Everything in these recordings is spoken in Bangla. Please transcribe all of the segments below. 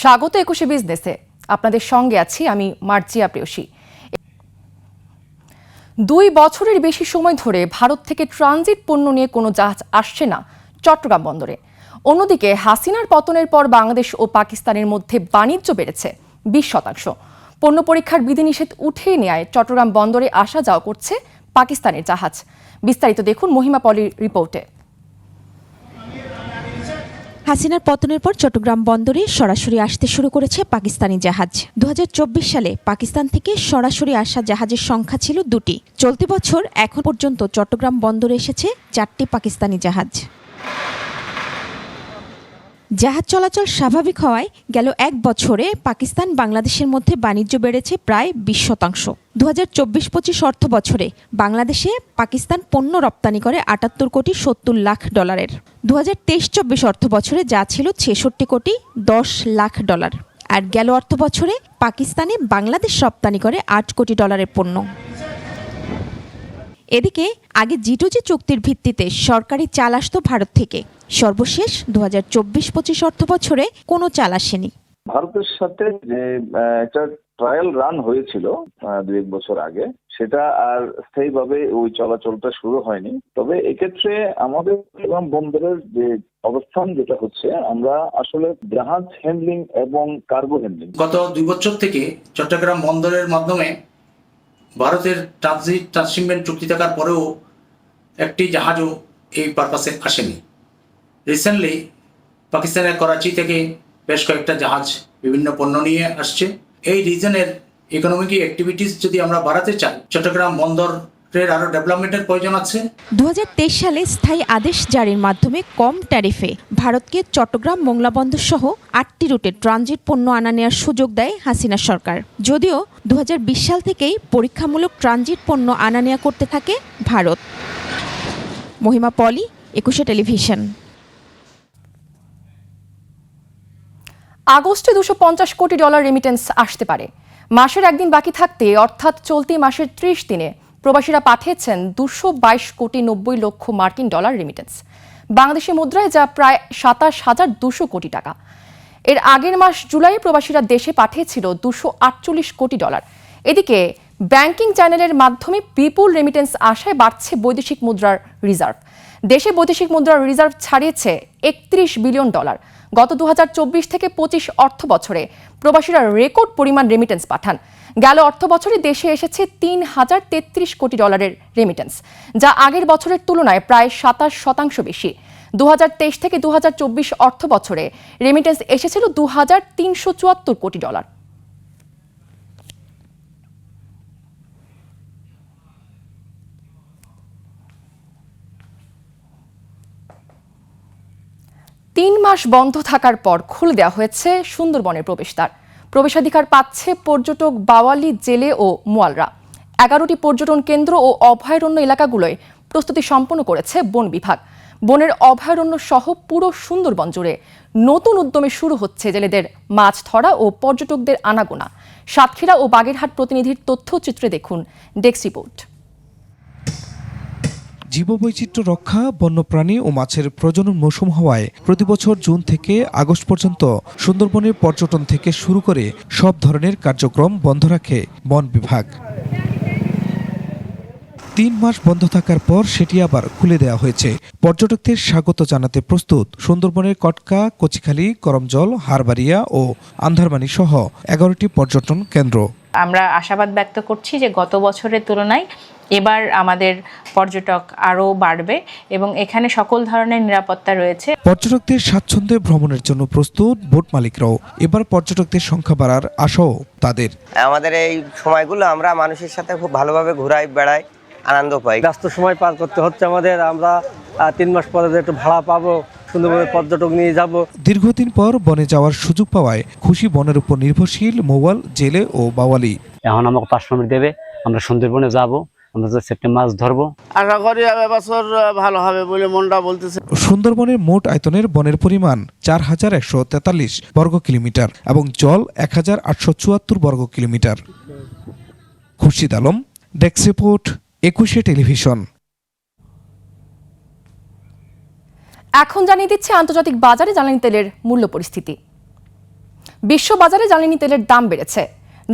স্বাগত একুশে বিজনেসে। আপনাদের সঙ্গে আছি আমি মার্জিয়া প্রেয়সী। দুই বছরের বেশি সময় ধরে ভারত থেকে ট্রানজিট পণ্য নিয়ে কোনো জাহাজ আসছে না চট্টগ্রাম বন্দরে। অন্যদিকে হাসিনার পতনের পর বাংলাদেশ ও পাকিস্তানের মধ্যে বাণিজ্য বেড়েছে বিশ শতাংশ। পণ্য পরীক্ষার বিধিনিষেধ উঠিয়ে নেয় চট্টগ্রাম বন্দরে আসা যাওয়া করছে পাকিস্তানের জাহাজ। বিস্তারিত দেখুন মহিমা পলির রিপোর্টে। হাসিনার পতনের পর চট্টগ্রাম বন্দরে সরাসরি আসতে শুরু করেছে পাকিস্তানি জাহাজ। দু হাজার চব্বিশ সালে পাকিস্তান থেকে সরাসরি আসা জাহাজের সংখ্যা ছিল দুটি। চলতি বছর এখন পর্যন্ত চট্টগ্রাম বন্দরে এসেছে চারটি পাকিস্তানি জাহাজ। জাহাজ চলাচল স্বাভাবিক হওয়ায় গেল এক বছরে পাকিস্তান বাংলাদেশের মধ্যে বাণিজ্য বেড়েছে প্রায় বিশ শতাংশ। দু হাজার চব্বিশ পঁচিশ অর্থ বছরে বাংলাদেশে পাকিস্তান পণ্য রপ্তানি করে আটাত্তর কোটি সত্তর লাখ ডলারের। দু হাজার তেইশ চব্বিশ অর্থ বছরে যা ছিল ছেষট্টি কোটি দশ লাখ ডলার। আর গেল অর্থ বছরে পাকিস্তানে বাংলাদেশ রপ্তানি করে আট কোটি ডলারের পণ্য। এদিকে, আগে জিটুজি চুক্তির ভিত্তিতে সরকারি চাল আসতো ভারত থেকে। সর্বশেষ দু হাজার চব্বিশ পঁচিশ অর্থ বছরে কোনো চাল আসেনি। ভারতের সাথে একটা ট্রায়াল রান হয়েছিল দু এক বছর আগে। সেটা আর স্থায়ীভাবে ওই চলাচলটা শুরু হয়নি। তবে এক্ষেত্রে আমাদের চট্টগ্রাম বন্দরের যে অবস্থান যেটা হচ্ছে, আমরা আসলে জাহাজ হ্যান্ডলিং এবং কার্গো হ্যান্ডলিং গত দুই বছর থেকে চট্টগ্রাম বন্দরের মাধ্যমে ভারতের ট্রানজিট ট্রান্সশিপমেন্ট চুক্তি থাকার পরেও একটি জাহাজও এই পারপাসে আসেনি। রিসেন্টলি পাকিস্তানের করাচি থেকে বেশ কয়েকটা জাহাজ বিভিন্ন পণ্য নিয়ে আসছে। এই রিজনের ইকোনমিক অ্যাক্টিভিটিস যদি আমরা বাড়াতে চাই, চট্টগ্রাম বন্দরের আরও ডেভেলপমেন্টের সালে স্থায়ী আদেশ জারির মাধ্যমে কম ট্যারিফে ভারতকে চট্টগ্রাম মোংলা বন্দর সহ আটটি রুটে ট্রানজিট পণ্য আনা নেওয়ার সুযোগ দেয় হাসিনা সরকার। যদিও দু হাজার বিশ সাল থেকেই পরীক্ষামূলক ট্রানজিট পণ্য আনা নেওয়া করতে থাকে ভারত। মহিমা পলি, একুশে টেলিভিশন। আগস্টে দুশো পঞ্চাশ কোটি ডলার রেমিটেন্স আসতে পারে। মাসের একদিন বাকি থাকতে, অর্থাৎ চলতি মাসের ত্রিশ দিনে, প্রবাসীরা পাঠিয়েছেন দুশো বাইশ কোটি নব্বই লক্ষ মার্কিন ডলার রেমিটেন্স বাংলাদেশি মুদ্রায় যা প্রায় সাতাশ হাজার দুশো কোটি টাকা। এর আগের মাস জুলাইয়ে প্রবাসীরা দেশে পাঠিয়েছিল দুশো আটচল্লিশ কোটি ডলার। এদিকে, ব্যাংকিং চ্যানেলের মাধ্যমে বিপুল রেমিটেন্স আশায় বাড়ছে বৈদেশিক মুদ্রার রিজার্ভ দেশে বৈদেশিক মুদ্রার রিজার্ভ ছাড়িয়েছে একত্রিশ বিলিয়ন ডলার। গত দু হাজার চব্বিশ থেকে পঁচিশ অর্থ বছরে প্রবাসীরা রেকর্ড পরিমাণ রেমিটেন্স পাঠান। গেল অর্থ বছরে দেশে এসেছে তিন হাজার তেত্রিশ কোটি ডলারের রেমিটেন্স যা আগের বছরের তুলনায় প্রায় সাতাশ শতাংশ বেশি। দু হাজার তেইশ থেকে দু অর্থ বছরে রেমিটেন্স এসেছিল দু কোটি ডলার তিন মাস বন্ধ থাকার পর খুলে দেওয়া হয়েছে সুন্দরবনের প্রবেশদ্বার। প্রবেশাধিকার পাচ্ছে পর্যটক বাওয়ালি জেলে ও মোয়ালরা। এগারোটি পর্যটন কেন্দ্র ও অভয়ারণ্য এলাকাগুলোয় প্রস্তুতি সম্পন্ন করেছে বন বিভাগ। বনের অভয়ারণ্য সহ পুরো সুন্দরবন জুড়ে নতুন উদ্যমে শুরু হচ্ছে জেলেদের মাছ ধরা ও পর্যটকদের আনাগোনা। সাতক্ষীরা ও বাগেরহাট প্রতিনিধির তথ্যচিত্রে দেখুন ডেস্ক রিপোর্ট। জীববৈচিত্র্য রক্ষা, বন্যপ্রাণী ও মাছের প্রজনন মৌসুম হওয়ায় প্রতিবছর জুন থেকে আগস্ট পর্যন্ত সুন্দরবনের পর্যটন থেকে শুরু করে সব ধরনের কার্যক্রম বন্ধ রাখে বন বিভাগ। তিন মাস বন্ধ থাকার পর সেটি আবার খুলে দেওয়া হয়েছে। পর্যটকদের স্বাগত জানাতে প্রস্তুত সুন্দরবনের কটকা, কচিখালী, করমজল হারবাড়িয়া ও আন্ধারমানি সহ এগারোটি পর্যটন কেন্দ্র। আমরা আশাবাদ ব্যক্ত করছি যে গত বছরের তুলনায় এবার আমাদের পর্যটক আরও বাড়বে এবং এখানে সকল ধরনের নিরাপত্তা রয়েছে। পর্যটকদের স্বাচ্ছন্দ্যে ভ্রমণের জন্য প্রস্তুত বোট মালিকরাও। এবার পর্যটকদের সংখ্যা বাড়ার আশাও তাদের। আমাদের এই সময়গুলো আমরা মানুষের সাথে খুব ভালোভাবে ঘুরাই বেড়াই আনন্দ পাই। ব্যস্ত সময় পার করতে হচ্ছে আমাদের। আমরা তিন মাস পরে একটু ভাড়া পাবো সুন্দরভাবে পর্যটক নিয়ে যাব। দীর্ঘদিন পর বনে যাওয়ার সুযোগ পাওয়ায় খুশি বনের উপর নির্ভরশীল মোবাল জেলে ও বাওয়ালি। এখন আমাকে পার্সোনাল দেবে। আমরা সুন্দরবনে যাব। আমরা যে সেপ্টেম্বর মাছ ধরবো। আশা করি এবছর ভালো হবে বলে মনটা বলতেছে। সুন্দরবনের মোট আয়তনের বনের পরিমাণ চার হাজার একশো তেতাল্লিশ বর্গ কিলোমিটার এবং জল এক হাজার আটশো চুয়াত্তর বর্গ kilometre. Khurshid Alam desk report Ekushey television. এখন জানিয়ে দিচ্ছে আন্তর্জাতিক বাজারে জ্বালানি তেলের মূল্য পরিস্থিতি। বিশ্ববাজারে জ্বালানি তেলের দাম বেড়েছে।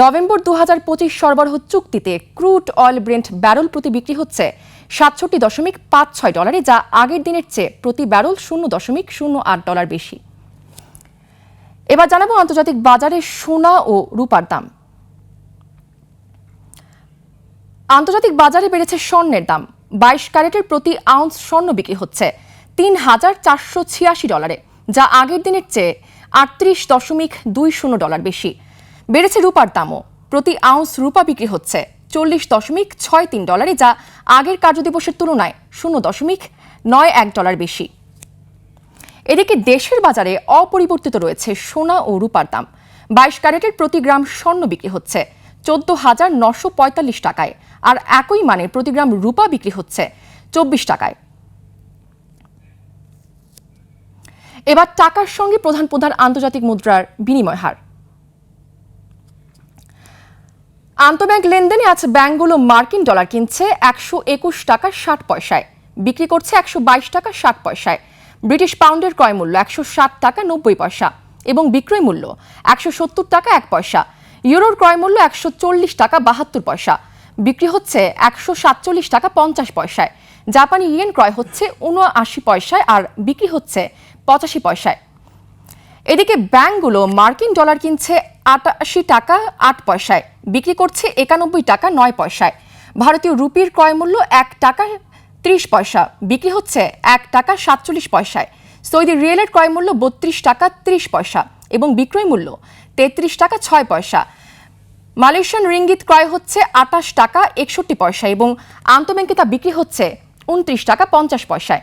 নভেম্বর দু হাজার পঁচিশ সরবরাহ চুক্তিতে ক্রুড অয়েল ব্রেন্ট ব্যারল প্রতি বিক্রি হচ্ছে সাতষট্টি দশমিক পাঁচ ছয় ডলারে, যা আগের দিনের চেয়ে প্রতি ব্যারল শূন্য দশমিক শূন্য আট ডলার বেশি। এবার জানাব আন্তর্জাতিক বাজারে সোনা ও রূপার দাম। আন্তর্জাতিক বাজারে বেড়েছে স্বর্ণের দাম। বাইশ ক্যারেটের প্রতি আউন্স স্বর্ণ বিক্রি হচ্ছে তিন হাজার চারশো ছিয়াশি ডলারে, যা আগের দিনের চেয়ে আটত্রিশ দশমিক দুই শূন্য ডলার বেশি। বেড়েছে রূপার দামও। প্রতি আউন্স রূপা বিক্রি হচ্ছে চল্লিশ দশমিক ছয় তিন ডলারে, যা আগের কার্যদিবসের তুলনায় শূন্য দশমিক নয় এক ডলার বেশি। এদিকে দেশের বাজারে অপরিবর্তিত রয়েছে সোনা ও রূপার দাম। বাইশ ক্যারেটের প্রতি গ্রাম স্বর্ণ বিক্রি হচ্ছে চোদ্দ হাজার নশো পঁয়তাল্লিশ টাকায়, আর একই মানের প্রতি গ্রাম রূপা বিক্রি হচ্ছে চব্বিশ টাকায়। এবার টাকার সঙ্গে প্রধান প্রধান আন্তর্জাতিক মুদ্রার বিনিময় হার। আন্তঃব্যাংক লেনদেনে আজ ব্যাংকগুলো মার্কিন ডলার কিনছে একশো একুশ টাকা ষাট পয়সায়, বিক্রি করছে একশো বাইশ টাকা ষাট পয়সায়। ব্রিটিশ পাউন্ডের ক্রয় মূল্য একশো ষাট টাকা নব্বই পয়সা এবং বিক্রয় মূল্য একশো সত্তর টাকা এক পয়সা। ইউরোর ক্রয় মূল্য একশো চল্লিশ টাকা বাহাত্তর পয়সা, বিক্রি হচ্ছে একশো সাতচল্লিশ টাকা পঞ্চাশ পয়সায়। জাপানি ইয়েন ক্রয় হচ্ছে উনআশি পয়সায় আর বিক্রি হচ্ছে পঁচাশি পয়সায়। এদিকে ব্যাংকগুলো মার্কিন ডলার কিনছে আটাশি টাকা আট পয়সায়। বিক্রি করছে একানব্বই টাকা নয় পয়সায়। ভারতীয় রুপির ক্রয় মূল্য এক টাকা ত্রিশ পয়সা। বিক্রি হচ্ছে এক টাকা সাতচল্লিশ পয়সায়। সৌদি রিয়েলের ক্রয় মূল্য বত্রিশ টাকা ত্রিশ পয়সা এবং বিক্রয় মূল্য তেত্রিশ টাকা ছয় পয়সা। মালয়েশিয়ান রিঙ্গিত ক্রয় হচ্ছে আটাশ টাকা একষট্টি পয়সা এবং আন্তঃব্যাংকে তা বিক্রি হচ্ছে উনত্রিশ টাকা পঞ্চাশ পয়সায়।